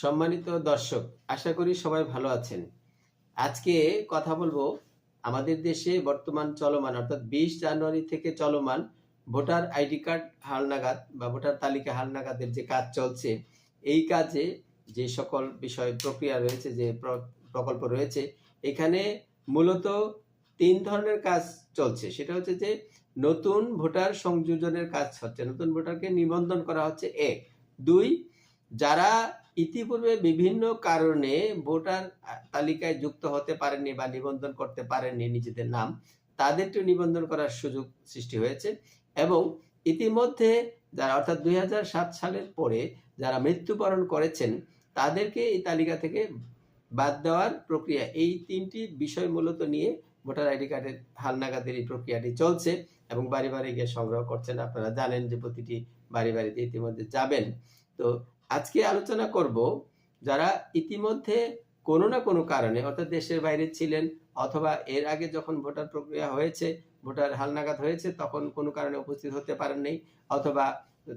সম্মানিত দর্শক, আশা করি সবাই ভালো আছেন। আজকে কথা বলব আমাদের দেশে বর্তমান চলমান, অর্থাৎ বিশ জানুয়ারি থেকে চলমান ভোটার আইডি কার্ড হালনাগাদ বা ভোটার তালিকা হালনাগাদের যে কাজ চলছে, এই কাজে যে সকল বিষয় প্রক্রিয়া রয়েছে, যে প্রকল্প রয়েছে, এখানে মূলত তিন ধরনের কাজ চলছে। সেটা হচ্ছে যে নতুন ভোটার সংযোজনের কাজ হচ্ছে, নতুন ভোটারকে নিবন্ধন করা হচ্ছে। এক। দুই, যারা ইতিপূর্বে বিভিন্ন কারণে ভোটার তালিকায় যুক্ত হতে পারেননি বা নিবন্ধন করতে পারেননি নিজেদের নাম তাদেরকে নিবন্ধন করার সুযোগ সৃষ্টি হয়েছে এবং ইতিমধ্যে যারা, অর্থাৎ দুই হাজার সাত সালের পরে যারা মৃত্যুবরণ করেছেন, তাদেরকে এই তালিকা থেকে বাদ দেওয়ার প্রক্রিয়া, এই তিনটি বিষয় মূলত নিয়ে ভোটার আইডি কার্ডের হালনাগাদের এই প্রক্রিয়াটি চলছে এবং বাড়ি বাড়ি গিয়ে সংগ্রহ করছেন। আপনারা জানেন যে প্রতিটি বাড়ি বাড়িতে ইতিমধ্যে যাবেন। তো আজকে আলোচনা করব যারা ইতিমধ্যে কোনো না কোনো কারণে, অর্থাৎ দেশের বাইরে ছিলেন অথবা এর আগে যখন ভোটার প্রক্রিয়া হয়েছে, ভোটার হালনাগাদ হয়েছে, তখন কোনো কারণে উপস্থিত হতে পারেননি অথবা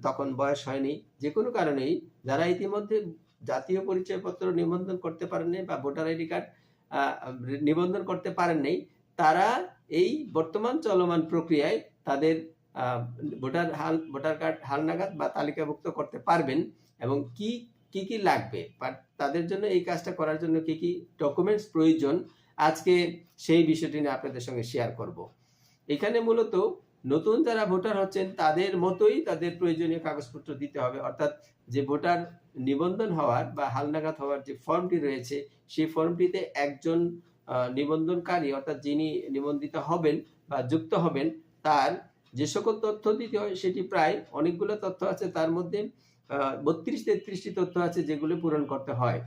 তখন বয়স হয়নি। যে কোনো কারণেই যারা ইতিমধ্যে জাতীয় পরিচয়পত্র নিবন্ধন করতে পারেননি বা ভোটার আইডি কার্ড নিবন্ধন করতে পারেননি তারা এই বর্তমান চলমান প্রক্রিয়ায় তাদের ভোটার হাল, ভোটার কার্ড হালনাগাদ বা তালিকাভুক্ত করতে পারবেন। এবং কি কি কি লাগবে? তাদের জন্য এই কাজটা করার জন্য কি কি ডকুমেন্টস প্রয়োজন, আজকে সেই বিষয়টি নিয়ে আপনাদের সঙ্গে শেয়ার করব। এখানে মূলত নতুন যারা ভোটার হচ্ছেন, তাদের মতোই তাদের প্রয়োজনীয় কাগজপত্র দিতে হবে। অর্থাৎ যে ভোটার নিবন্ধন হওয়ার বা হালনাগাদ হওয়ার যে ফর্মটি রয়েছে, সেই ফর্মটিতে একজন নিবন্ধনকারী, অর্থাৎ যিনি নিবন্ধিত হবেন বা যুক্ত হবেন, তার যে সকল তথ্য দিতে হয়, সেটি প্রায় অনেকগুলো তথ্য আছে। তার মধ্যে বত্রিশ তেত্রিশটি তথ্য আছে যেগুলো পূরণ করতে হয়।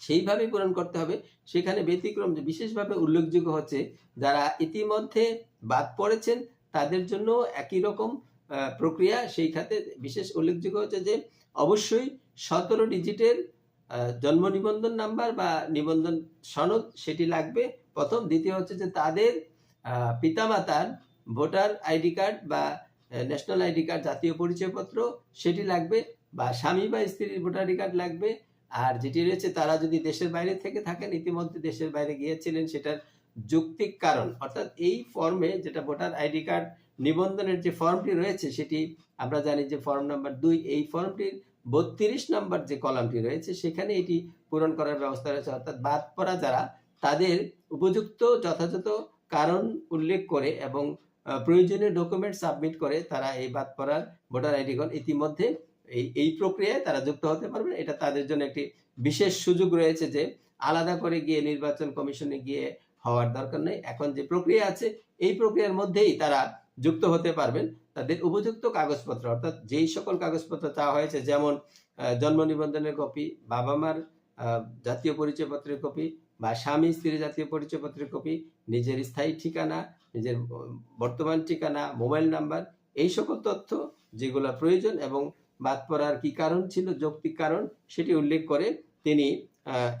সেইভাবে পূরণ করতে হবে। সেখানে ব্যতিক্রম বিশেষভাবে উল্লেখযোগ্য হচ্ছে, যারা ইতিমধ্যে বাদ পড়েছেন, তাদের জন্য একই রকম প্রক্রিয়া। সেই খাতে বিশেষ উল্লেখযোগ্য হচ্ছে যে, অবশ্যই সতেরো ডিজিটের জন্ম নিবন্ধন নাম্বার বা নিবন্ধন সনদ সেটি লাগবে। প্রথম, দ্বিতীয় হচ্ছে যে তাদের পিতামাতার ভোটার আইডি কার্ড বা ন্যাশনাল আইডি কার্ড জাতীয় পরিচয়পত্র, সেটি লাগবে, বা স্বামী বা স্ত্রীর ভোটার কার্ড লাগবে। আর যেটি রয়েছে, তারা যদি দেশের বাইরে থেকে থাকেন, ইতিমধ্যে দেশের বাইরে গিয়েছিলেন, সেটার যৌক্তিক কারণ। অর্থাৎ এই ফর্মে যেটা ভোটার আইডি কার্ড নিবন্ধনের যে ফর্মটি রয়েছে, সেটি আমরা জানি যে ফর্ম নাম্বার দুই, এই ফর্মটির বত্রিশ নাম্বার যে কলামটি রয়েছে, সেখানে এটি পূরণ করার ব্যবস্থা রয়েছে। অর্থাৎ বাদ পড়া যারা, তাদের উপযুক্ত যথাযথ কারণ উল্লেখ করে এবং প্রয়োজনীয় ডকুমেন্ট সাবমিট করে তারা এই বাদ পড়ার ভোটার আইডি কার্ড ইতিমধ্যে এই এই প্রক্রিয়ায় তারা যুক্ত হতে পারবেন। এটা তাদের জন্য একটি বিশেষ সুযোগ রয়েছে যে আলাদা করে গিয়ে নির্বাচন কমিশনে গিয়ে হওয়ার দরকার নেই। এখন যে প্রক্রিয়া আছে, এই প্রক্রিয়ার মধ্যেই তারা যুক্ত হতে পারবেন। তাদের উপযুক্ত কাগজপত্র, অর্থাৎ যেই সকল কাগজপত্র চাওয়া হয়েছে, যেমন জন্ম নিবন্ধনের কপি বাবা মার জাতীয় পরিচয়পত্রের কপি বা স্বামী স্ত্রীর জাতীয় পরিচয়পত্রের কপি, নিজের স্থায়ী ঠিকানা, নিজের বর্তমান ঠিকানা, মোবাইল নাম্বার, এই সকল তথ্য যেগুলো প্রয়োজন এবং বাদ পড়ার কি কারণ ছিল, যৌক্তিক কারণ, সেটি উল্লেখ করে তিনি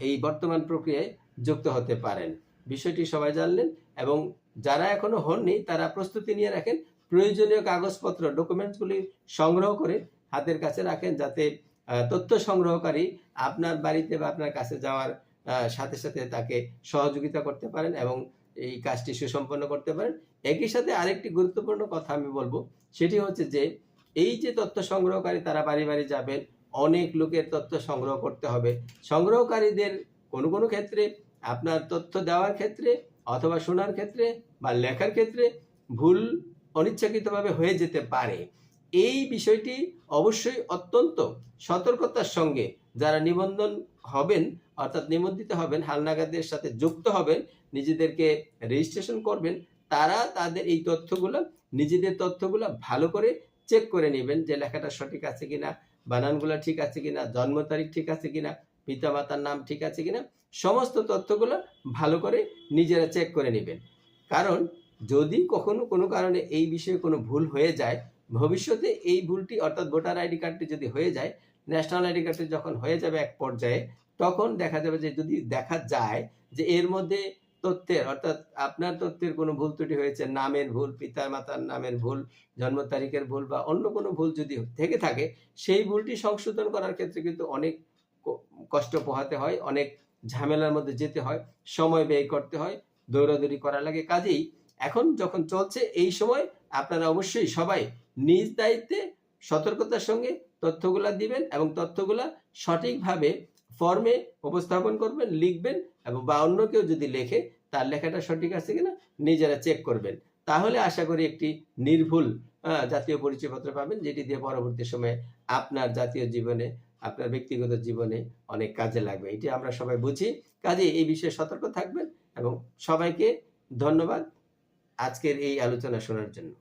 এই বর্তমান প্রক্রিয়ায় যুক্ত হতে পারেন। বিষয়টি সবাই জানলেন এবং যারা এখনও হননি, তারা প্রস্তুতি নিয়ে রাখেন। প্রয়োজনীয় কাগজপত্র ডকুমেন্টসগুলি সংগ্রহ করে হাতের কাছে রাখেন যাতে তথ্য সংগ্রহকারী আপনার বাড়িতে বা আপনার কাছে যাওয়ার সাথে সাথে তাকে সহযোগিতা করতে পারেন এবং এই কাজটি সুসম্পন্ন করতে পারেন। একই সাথে আরেকটি গুরুত্বপূর্ণ কথা আমি বলব, সেটি হচ্ছে যে এই যে তথ্য সংগ্রহকারী তারা বাড়ি বাড়ি যাবেন, অনেক লোকের তথ্য সংগ্রহ করতে হবে। সংগ্রহকারীদের কোনো কোনো ক্ষেত্রে, আপনার তথ্য দেওয়ার ক্ষেত্রে অথবা শোনার ক্ষেত্রে বা লেখার ক্ষেত্রে ভুল অনিচ্ছাকৃতভাবে হয়ে যেতে পারে। এই বিষয়টি অবশ্যই অত্যন্ত সতর্কতার সঙ্গে যারা নিবন্ধন হবেন, অর্থাৎ নিবন্ধিত হবেন, হালনাগাদের সাথে যুক্ত হবেন, নিজেদেরকে রেজিস্ট্রেশন করবেন, তারা তাদের এই তথ্যগুলো, নিজেদের তথ্যগুলো ভালো করে চেক করে নেবেন যে লেখাটা সঠিক আছে কিনা, বানানগুলো ঠিক আছে কিনা, জন্ম তারিখ ঠিক আছে কিনা, পিতামাতার নাম ঠিক আছে কিনা, সমস্ত তথ্যগুলো ভালো করে নিজেরা চেক করে নেবেন। কারণ যদি কখনো কোনো কারণে এই বিষয়ে কোনো ভুল হয়ে যায় ভবিষ্যতে এই ভুলটি অর্থাৎ ভোটার আইডি কার্ডটি যদি হয়ে যায়, ন্যাশনাল আইডি কার্ডটি যখন হয়ে যাবে এক পর্যায়ে, তখন দেখা যাবে যে যদি দেখা যায় যে এর মধ্যে তথ্যের, অর্থাৎ আপনার তথ্যের কোনো ভুল ত্রুটি হয়েছে, নামের ভুল পিতা মাতার নামের ভুল, জন্ম তারিখের ভুল বা অন্য কোনো ভুল যদি থেকে থাকে, সেই ভুলটি সংশোধন করার ক্ষেত্রে কিন্তু অনেক কষ্ট পোহাতে হয়, অনেক ঝামেলার মধ্যে যেতে হয়, সময় ব্যয় করতে হয়, দৌড়াদৌড়ি করা লাগে। কাজেই এখন যখন চলছে এই সময় আপনারা অবশ্যই সবাই নিজ দায়িত্বে সতর্কতার সঙ্গে তথ্যগুলা দিবেন এবং তথ্যগুলা সঠিকভাবে ফর্মে উপস্থাপন করবেন, লিখবেন এবং বা অন্য কেউ যদি লেখে, তার লেখাটা সঠিক আছে কিনা নিজেরা চেক করবেন। তাহলে আশা করি একটি নির্ভুল জাতীয় পরিচয়পত্র পাবেন, যেটি দিয়ে পরবর্তী সময়ে আপনার জাতীয় জীবনে, আপনার ব্যক্তিগত জীবনে অনেক কাজে লাগবে। এটি আমরা সবাই বুঝি। কাজে এই বিষয়ে সতর্ক থাকবেন এবং সবাইকে ধন্যবাদ আজকের এই আলোচনা শোনার জন্য।